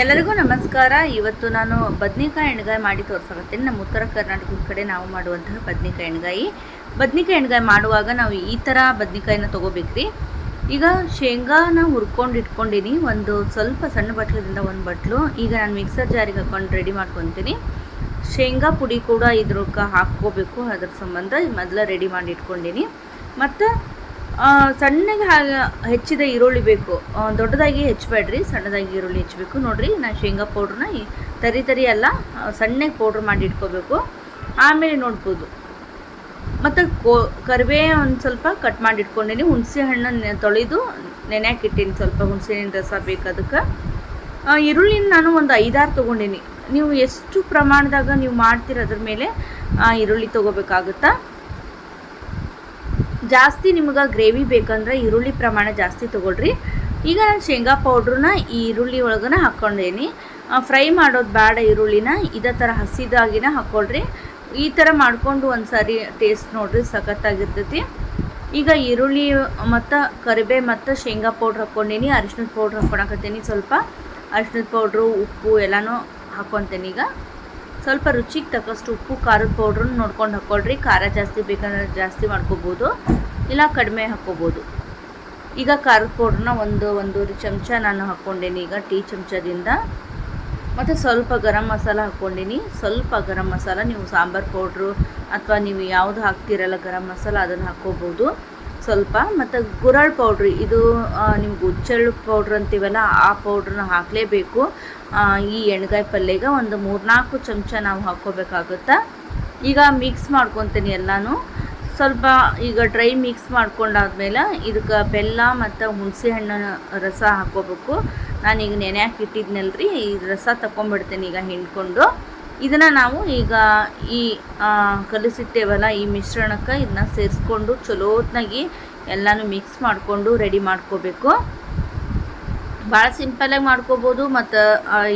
ಎಲ್ಲರಿಗೂ ನಮಸ್ಕಾರ. ಇವತ್ತು ನಾನು ಬದ್ನಿಕಾಯಿ ಎಣ್ಗಾಯಿ ಮಾಡಿ ತೋರ್ಸಕತ್ತೀನಿ. ನಮ್ಮ ಉತ್ತರ ಕರ್ನಾಟಕದ ಕಡೆ ನಾವು ಮಾಡುವಂತಹ ಬದ್ನಿಕಾಯಿ ಎಣ್ಗಾಯಿ. ಬದ್ನಿಕಾಯಿ ಎಣ್ಗಾಯಿ ಮಾಡುವಾಗ ನಾವು ಈ ಥರ ಬದ್ನಿಕಾಯಿನ ತೊಗೋಬೇಕ್ರಿ. ಈಗ ಶೇಂಗಾನ ಹುರ್ಕೊಂಡು ಇಟ್ಕೊಂಡಿನಿ. ಒಂದು ಸ್ವಲ್ಪ ಸಣ್ಣ ಬಟ್ಲದಿಂದ ಒಂದು ಬಟ್ಲು. ಈಗ ನಾನು ಮಿಕ್ಸರ್ ಜಾರಿಗೆ ಹಾಕೊಂಡು ರೆಡಿ ಮಾಡ್ಕೊತೀನಿ. ಶೇಂಗಾ ಪುಡಿ ಕೂಡ ಇದ್ರಕ್ಕೆ ಹಾಕ್ಕೋಬೇಕು. ಅದ್ರ ಸಂಬಂಧ ಮೊದಲ ರೆಡಿ ಮಾಡಿ ಇಟ್ಕೊಂಡಿನಿ. ಮತ್ತು ಸಣ್ಣಗೆ ಹೆಚ್ಚಿದ ಈರುಳ್ಳಿ ಬೇಕು. ದೊಡ್ಡದಾಗಿ ಹೆಚ್ಚಬೇಡ್ರಿ, ಸಣ್ಣದಾಗಿ ಈರುಳ್ಳಿ ಹೆಚ್ಚಬೇಕು. ನೋಡಿರಿ ನಾನು ಶೇಂಗಾ ಪೌಡ್ರನ್ನ ತರಿ ತರಿ ಎಲ್ಲ ಸಣ್ಣಗೆ ಪೌಡ್ರ್ ಮಾಡಿ ಇಟ್ಕೋಬೇಕು. ಆಮೇಲೆ ನೋಡ್ಬೋದು. ಮತ್ತು ಕೋ, ಕರಿಬೇ ಒಂದು ಸ್ವಲ್ಪ ಕಟ್ ಮಾಡಿ ಇಟ್ಕೊಂಡಿನಿ. ಹುಣಸೆ ಹಣ್ಣನ್ನು ತೊಳೆದು ನೆನೆಯಾಕಿಟ್ಟೀನಿ ಸ್ವಲ್ಪ. ಹುಣಸೆ ಹಣ್ಣಿನ ರಸ ಬೇಕು ಅದಕ್ಕೆ. ಈರುಳ್ಳಿನ ನಾನು ಒಂದು ಐದಾರು ತೊಗೊಂಡಿನಿ. ನೀವು ಎಷ್ಟು ಪ್ರಮಾಣದಾಗ ನೀವು ಮಾಡ್ತೀರ ಅದ್ರ ಮೇಲೆ ಈರುಳ್ಳಿ ತೊಗೋಬೇಕಾಗುತ್ತಾ? ಜಾಸ್ತಿ ನಿಮ್ಗೆ ಗ್ರೇವಿ ಬೇಕಂದ್ರೆ ಈರುಳ್ಳಿ ಪ್ರಮಾಣ ಜಾಸ್ತಿ ತೊಗೊಳ್ರಿ. ಈಗ ನಾನು ಶೇಂಗಾ ಪೌಡ್ರನ್ನ ಈರುಳ್ಳಿ ಒಳಗನ ಹಾಕ್ಕೊಂಡೇನಿ ಫ್ರೈ ಮಾಡೋದು ಬೇಡ ಈರುಳ್ಳಿನ, ಇದೇ ಥರ ಹಸಿದಾಗಿನ ಹಾಕ್ಕೊಳ್ರಿ ಈ ಥರ ಮಾಡಿಕೊಂಡು ಒಂದು ಸಾರಿ ಟೇಸ್ಟ್ ನೋಡ್ರಿ ಸಖತ್ತಾಗಿರ್ತೈತಿ. ಈಗ ಈರುಳ್ಳಿ ಮತ್ತು ಕರಿಬೇ ಮತ್ತು ಶೇಂಗಾ ಪೌಡ್ರ್ ಹಾಕ್ಕೊಂಡೇನಿ ಅರಿಶಿನದ ಪೌಡ್ರ್ ಹಾಕ್ಕೊಳಕತ್ತೀನಿ ಸ್ವಲ್ಪ. ಅರಿಶಿನದ ಪೌಡ್ರು, ಉಪ್ಪು ಎಲ್ಲನೂ ಹಾಕ್ಕೊತೇನೆ ಈಗ. ಸ್ವಲ್ಪ ರುಚಿಗೆ ತಕ್ಕಷ್ಟು ಉಪ್ಪು, ಖಾರದ ಪೌಡ್ರನ್ನ ನೋಡ್ಕೊಂಡು ಹಾಕ್ಕೊಳ್ರಿ ಖಾರ ಜಾಸ್ತಿ ಬೇಕಂದ್ರೆ ಜಾಸ್ತಿ ಮಾಡ್ಕೋಬೋದು. ಇಲ್ಲ ಕಡಿಮೆ ಹಾಕ್ಕೋಬೋದು ಈಗ ಖಾರದ ಪೌಡ್ರನ್ನ ಒಂದು, ಒಂದೂವರೆ ಚಮಚ ನಾನು ಹಾಕ್ಕೊಂಡೇನಿ. ಈಗ ಟೀ ಚಮಚದಿಂದ. ಮತ್ತು ಸ್ವಲ್ಪ ಗರಂ ಮಸಾಲ ಹಾಕ್ಕೊಂಡಿನಿ. ಸ್ವಲ್ಪ ಗರಂ ಮಸಾಲ, ನೀವು ಸಾಂಬಾರು ಪೌಡ್ರು ಅಥವಾ ನೀವು ಯಾವುದು ಹಾಕ್ತಿರಲ್ಲ ಗರಂ ಮಸಾಲ, ಅದನ್ನು ಹಾಕ್ಕೋಬೋದು ಸ್ವಲ್ಪ ಮತ್ತು ಗುರಾಳ್ ಪೌಡ್ರಿ, ಇದು ನಿಮ್ಗೆ ಉಚ್ಚಳ್ಳು ಪೌಡ್ರ್ ಅಂತೀವಲ್ಲ, ಆ ಪೌಡ್ರನ್ನ ಹಾಕಲೇಬೇಕು. ಈ ಎಣ್ಗಾಯಿ ಪಲ್ಯಗೆ ಒಂದು ಮೂರ್ನಾಲ್ಕು ಚಮಚ ನಾವು ಹಾಕ್ಕೋಬೇಕಾಗುತ್ತಾ ಈಗ ಮಿಕ್ಸ್ ಮಾಡ್ಕೊತೀನಿ ಎಲ್ಲನೂ. ಸ್ವಲ್ಪ ಈಗ ಡ್ರೈ ಮಿಕ್ಸ್ ಮಾಡ್ಕೊಂಡಾದ್ಮೇಲೆ ಇದಕ್ಕೆ ಬೆಲ್ಲ ಮತ್ತು ಹುಣಸೆ ಹಣ್ಣಿನ ರಸ ಹಾಕ್ಕೋಬೇಕು. ನಾನೀಗ ನೆನೆಯಕ್ಕೆ ಇಟ್ಟಿದ್ನಲ್ಲ ರೀ ಈ ರಸ ತಗೊಂಬಿಡ್ತೇನೆ ಈಗ ಹಿಂಡ್ಕೊಂಡು. ಇದನ್ನು ನಾವು ಈಗ ಈ ಕಲಿಸಿಟ್ಟೇವಲ್ಲ ಈ ಮಿಶ್ರಣಕ್ಕೆ ಇದನ್ನ ಸೇರಿಸ್ಕೊಂಡು ಚಲೋತ್ನಾಗಿ ಎಲ್ಲನೂ ಮಿಕ್ಸ್ ಮಾಡಿಕೊಂಡು ರೆಡಿ ಮಾಡ್ಕೋಬೇಕು. ಭಾಳ ಸಿಂಪಲಾಗಿ ಮಾಡ್ಕೋಬೋದು, ಮತ್ತು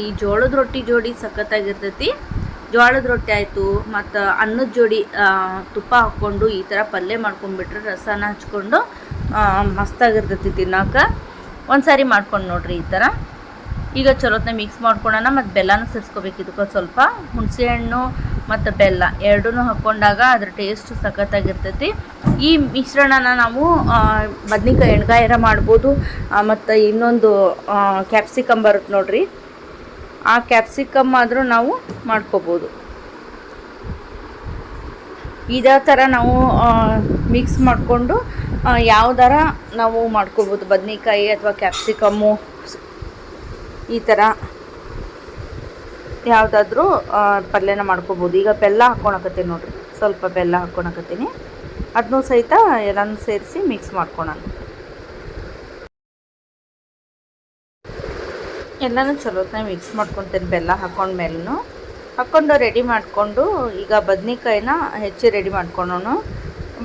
ಈ ಜೋಳದ ರೊಟ್ಟಿ ಜೋಡಿ ಸಖತ್ತಾಗಿರ್ತೈತಿ. ಜೋಳದ ರೊಟ್ಟಿ ಆಯಿತು, ಮತ್ತು ಅನ್ನದ ಜೋಡಿ ತುಪ್ಪ ಹಾಕ್ಕೊಂಡು ಈ ಥರ ಪಲ್ಯ ಮಾಡ್ಕೊಂಡ್ಬಿಟ್ರೆ ರಸನ ಹಚ್ಕೊಂಡು ಮಸ್ತಾಗಿರ್ತೈತಿ ತಿನ್ನೋಕೆ. ಒಂದು ಸಾರಿ ಮಾಡ್ಕೊಂಡು ನೋಡ್ರಿ ಈ ಥರ ಈಗ ಚಲೋತ್ನ ಮಿಕ್ಸ್ ಮಾಡ್ಕೊಳ್ಳೋಣ ಮತ್ತು ಬೆಲ್ಲನೂ ಸೇರಿಸ್ಕೋಬೇಕು ಇದಕ್ಕೆ ಸ್ವಲ್ಪ. ಹುಣಸೆ ಹಣ್ಣು ಮತ್ತು ಬೆಲ್ಲ ಎರಡೂ ಹಾಕ್ಕೊಂಡಾಗ ಅದ್ರ ಟೇಸ್ಟ್ ಸಖತ್ತಾಗಿರ್ತೈತಿ. ಈ ಮಿಶ್ರಣನ ನಾವು ಬದ್ನಿಕಾಯಿ ಎಣ್ಗಾಯರ ಮಾಡ್ಬೋದು. ಮತ್ತು ಇನ್ನೊಂದು ಕ್ಯಾಪ್ಸಿಕಮ್ ಬರುತ್ತೆ ನೋಡ್ರಿ. ಆ ಕ್ಯಾಪ್ಸಿಕಮ್ ಆದರೂ ನಾವು ಮಾಡ್ಕೋಬೋದು. ಇದೇ ಥರ ನಾವು ಮಿಕ್ಸ್ ಮಾಡಿಕೊಂಡು ಯಾವ್ದಾರ ನಾವು ಮಾಡ್ಕೊಬೋದು, ಬದನೆಕಾಯಿ ಅಥವಾ ಕ್ಯಾಪ್ಸಿಕಮ್ಮು, ಈ ಥರ ಯಾವುದಾದ್ರೂ ಪಲ್ಯನ ಮಾಡ್ಕೋಬೋದು. ಈಗ ಬೆಲ್ಲ ಹಾಕ್ಕೊಳಕತ್ತೀನಿ ನೋಡಿರಿ. ಸ್ವಲ್ಪ ಬೆಲ್ಲ ಹಾಕ್ಕೊಳಕತ್ತೀನಿ ಅದನ್ನೂ ಸಹಿತ ಎಲ್ಲನೂ ಸೇರಿಸಿ ಮಿಕ್ಸ್ ಮಾಡ್ಕೊಳೋಣ. ಎಲ್ಲನೂ ಚಲೋತ್ನಾಗ ಮಿಕ್ಸ್ ಮಾಡ್ಕೊತೀನಿ ಬೆಲ್ಲ ಹಾಕ್ಕೊಂಡ್ಮೇಲೂ ಹಾಕ್ಕೊಂಡು ರೆಡಿ ಮಾಡಿಕೊಂಡು ಈಗ ಬದ್ನಿಕಾಯಿನ ಹೆಚ್ಚಿ ರೆಡಿ ಮಾಡ್ಕೊಳೋಣ.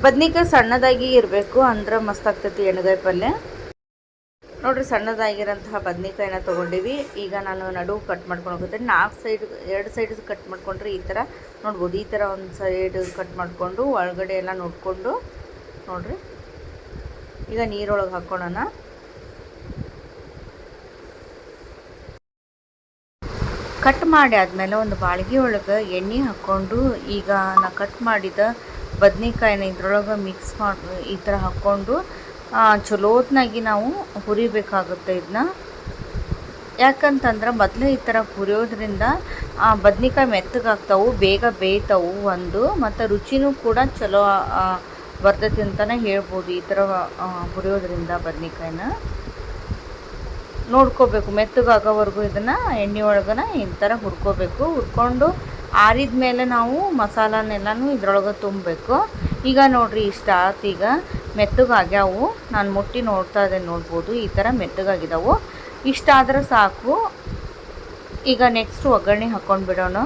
ಬದ್ನಿಕಾಯಿ ಸಣ್ಣದಾಗಿ ಇರಬೇಕು ಅಂದ್ರೆ ಮಸ್ತ್ ಆಗ್ತೈತಿ ಎಣ್ಗಾಯಿ ಪಲ್ಯ. ನೋಡ್ರಿ ಸಣ್ಣದಾಗಿರೋಂತಹ ಬದ್ನಿಕಾಯಿನ ತೊಗೊಂಡಿವಿ. ಈಗ ನಾನು ನಡು ಕಟ್ ಮಾಡ್ಕೊಂಡು ಹೋಗ್ತೀನಿ. ನಾಲ್ಕು ಸೈಡ್ ಎರಡು ಸೈಡ್ ಕಟ್ ಮಾಡ್ಕೊಂಡ್ರೆ ಈ ಥರ ನೋಡ್ಬೋದು. ಈ ಥರ ಒಂದು ಸೈಡ್ ಕಟ್ ಮಾಡಿಕೊಂಡು ಒಳಗಡೆ ಎಲ್ಲ ನೋಡಿಕೊಂಡು ನೋಡ್ರಿ. ಈಗ ನೀರೊಳಗೆ ಹಾಕ್ಕೊಳ್ಳೋಣ ಕಟ್ ಮಾಡಿ ಆದಮೇಲೆ ಒಂದು ಬಾಳ್ಗೆ ಒಳಗೆ ಎಣ್ಣೆ ಹಾಕ್ಕೊಂಡು ಈಗ ನಾ ಕಟ್ ಮಾಡಿದ ಬದ್ನಿಕಾಯ್ನ ಇದ್ರೊಳಗೆ ಮಿಕ್ಸ್ ಮಾಡಿ, ಈ ಥರ ಹಾಕ್ಕೊಂಡು ಚಲೋತ್ನಾಗಿ ನಾವು ಹುರಿಬೇಕಾಗುತ್ತೆ ಇದನ್ನ ಯಾಕಂತಂದ್ರೆ ಮೊದಲೇ ಈ ಥರ ಹುರಿಯೋದ್ರಿಂದ ಬದ್ನಿಕಾಯಿ ಮೆತ್ತಗಾಗ್ತಾವು, ಬೇಗ ಬೇಯ್ತಾವು ಒಂದು, ಮತ್ತು ರುಚಿನೂ ಕೂಡ ಚಲೋ ಬರ್ತೈತಿ ಅಂತಲೇ ಹೇಳ್ಬೋದು ಈ ಥರ ಹುರಿಯೋದ್ರಿಂದ ಬದ್ನಿಕಾಯಿನ. ನೋಡ್ಕೋಬೇಕು, ಮೆತ್ತಗಾಗೋವರೆಗೂ ಇದನ್ನು ಎಣ್ಣೆ ಒಳಗನ ಈ ಥರ ಹುರ್ಕೋಬೇಕು. ಹುರ್ಕೊಂಡು ಆರಿದ ಮೇಲೆ ನಾವು ಮಸಾಲನೆಲ್ಲನೂ ಇದ್ರೊಳಗೆ ತುಂಬಬೇಕು. ಈಗ ನೋಡಿರಿ ಇಷ್ಟ ಆತು ಈಗ ಮೆತ್ತಗಾಗ್ಯಾವು. ನಾನು ಮುಟ್ಟಿ ನೋಡ್ತಾ ಇದ್ದೇನೆ ನೋಡ್ಬೋದು, ಈ ಥರ ಮೆತ್ತಗಾಗಿದ್ದಾವು ಇಷ್ಟ ಆದ್ರೆ ಸಾಕು. ಈಗ ನೆಕ್ಸ್ಟ್ ಒಗ್ಗರಣೆ ಹಾಕ್ಕೊಂಡು ಬಿಡೋಣ.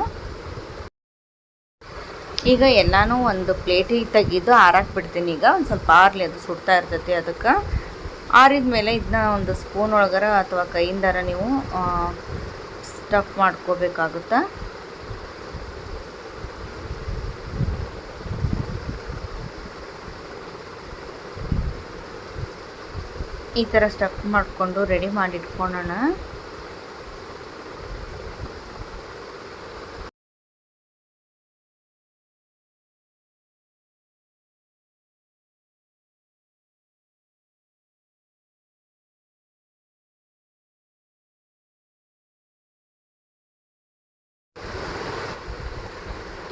ಈಗ ಎಲ್ಲನೂ ಒಂದು ಪ್ಲೇಟಿಗೆ ತೆಗೆದು ಆರಾಕ್ಬಿಡ್ತೀನಿ. ಈಗ ಒಂದು ಸ್ವಲ್ಪ ಆರಲಿ ಅದು ಸುಡ್ತಾ ಇರ್ತೈತಿ ಅದಕ್ಕೆ. ಆರಿದ ಮೇಲೆ ಇದನ್ನ ಒಂದು ಸ್ಪೂನ್ ಒಳಗರ ಅಥವಾ ಕೈಯಿಂದಾರ ನೀವು ಸ್ಟಫ್ ಮಾಡ್ಕೋಬೇಕಾಗುತ್ತಾ? ಈ ಥರ ಸ್ಟಫ್ ಮಾಡಿಕೊಂಡು ರೆಡಿ ಮಾಡಿ ಇಟ್ಕೊಳ್ಳೋಣ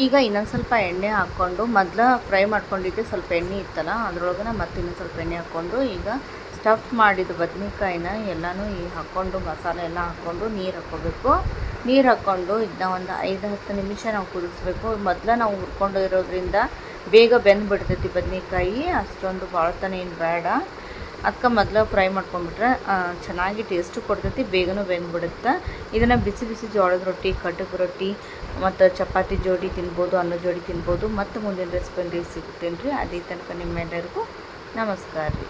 ಈಗ ಇನ್ನೊಂದು ಸ್ವಲ್ಪ ಎಣ್ಣೆ ಹಾಕ್ಕೊಂಡು ಮೊದಲ ಫ್ರೈ ಮಾಡ್ಕೊಂಡಿದ್ದೆ ಸ್ವಲ್ಪ ಎಣ್ಣೆ ಇತ್ತಲ್ಲ ಅದ್ರೊಳಗೆ ಮತ್ತೆ ಇನ್ನೊಂದು ಸ್ವಲ್ಪ ಎಣ್ಣೆ ಹಾಕ್ಕೊಂಡು ಈಗ ಸ್ಟಫ್ ಮಾಡಿದ ಬದ್ನೆಕಾಯಿನ ಎಲ್ಲನೂ ಈ ಹಾಕ್ಕೊಂಡು ಮಸಾಲೆ ಎಲ್ಲ ಹಾಕ್ಕೊಂಡು ನೀರು ಹಾಕ್ಕೋಬೇಕು. ನೀರು ಹಾಕ್ಕೊಂಡು ಇದನ್ನ ಒಂದು ಐದು ಹತ್ತು ನಿಮಿಷ ನಾವು ಕುದಿಸ್ಬೇಕು. ಮೊದ್ಲು ನಾವು ಹುರ್ಕೊಂಡು ಇರೋದ್ರಿಂದ ಬೇಗ ಬೆಂದು ಬಿಡ್ತೈತಿ ಬದ್ನೆಕಾಯಿ, ಅಷ್ಟೊಂದು ಬಾಳ್ತಾನೆ ಏನು ಬೇಡ ಅದಕ್ಕೆ ಮೊದಲು ಫ್ರೈ ಮಾಡ್ಕೊಂಡ್ಬಿಟ್ರೆ ಚೆನ್ನಾಗಿ ಟೇಸ್ಟು ಕೊಡ್ತೈತಿ, ಬೇಗನೂ ಬೆಂದ್ಬಿಡುತ್ತೆ. ಇದನ್ನು ಬಿಸಿ ಬಿಸಿ ಜೋಳದ ರೊಟ್ಟಿ, ಕಟಕ್ ರೊಟ್ಟಿ, ಮತ್ತು ಚಪಾತಿ ಜೋಡಿ ತಿನ್ಬೋದು, ಅನ್ನ ಜೋಡಿ ತಿನ್ಬೋದು, ಮತ್ತು ಮುಂದಿನ ರೆಸಿಪಿ ಸಿಗ್ತೇನೆ ರೀ ಅದೇ ತನಕ ನಿಮ್ಮೆಲ್ಲರಿಗೂ ನಮಸ್ಕಾರ ರೀ.